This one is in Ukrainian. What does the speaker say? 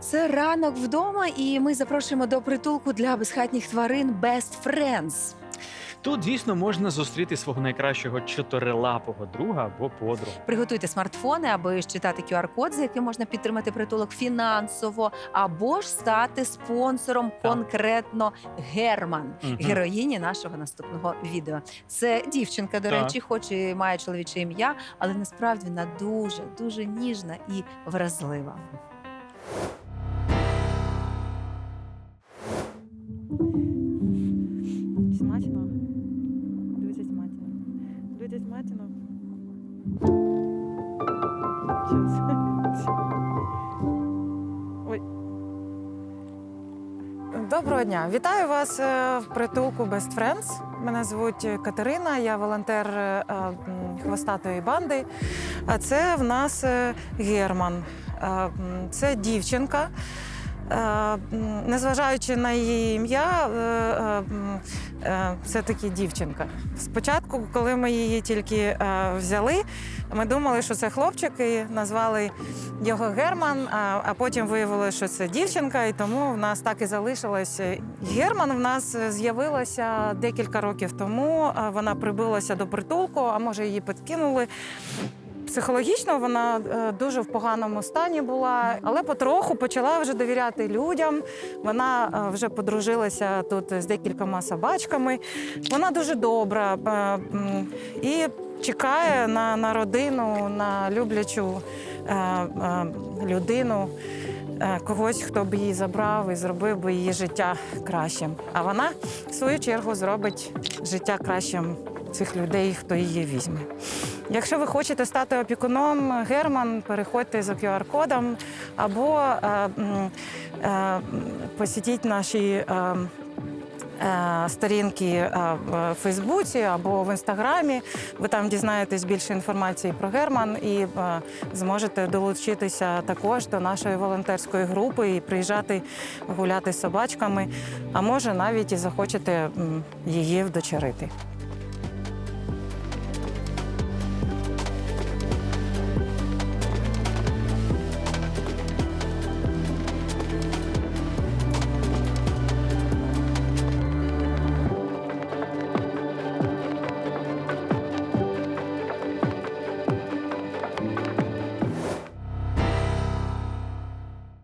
Це ранок вдома, і ми запрошуємо до притулку для безхатніх тварин Best Friends. Тут, звісно, можна зустріти свого найкращого чотирилапого друга або подругу. Приготуйте смартфони, аби считати QR-код, за яким можна підтримати притулок фінансово, або ж стати спонсором Так. конкретно Герман, Мгм. героїні нашого наступного відео. Це дівчинка, до Так. речі, хоч і має чоловіче ім'я, але насправді вона дуже дуже ніжна і вразлива. Смачно. Дуже смачно. Дуже смачно. Ой. Доброго дня! Вітаю вас е, в притулку Best Friends. Мене звуть Катерина, я волонтер е, хвостатої банди. А це в нас е, Герман. Е, Це дівчинка. Е, Незважаючи на її ім'я, е, е, е, це таки дівчинка. Спочатку, коли ми її тільки взяли, ми думали, що це хлопчик, і назвали його Герман, а потім виявилося, що це дівчинка, і тому в нас так і залишилось. Герман в нас з'явилася декілька років тому. Вона прибилася до притулку, а може її підкинули. Психологічно вона е, дуже в поганому стані була, але потроху почала вже довіряти людям. Вона е, вже подружилася тут з декількома собачками. Вона дуже добра е, і чекає на, на родину, на люблячу людину. Когось, хто б її забрав і зробив би її життя кращим. А вона, в свою чергу, зробить життя кращим цих людей, хто її візьме. Якщо ви хочете стати опікуном Герман, переходьте за QR-кодом або е, е, посітіть наші. е, е, Сторінки е, в Фейсбуці або в інстаграмі. Ви там дізнаєтесь більше інформації про Герман і е, зможете долучитися також до нашої волонтерської групи і приїжджати гуляти з собачками. А може навіть і захочете її вдочерити.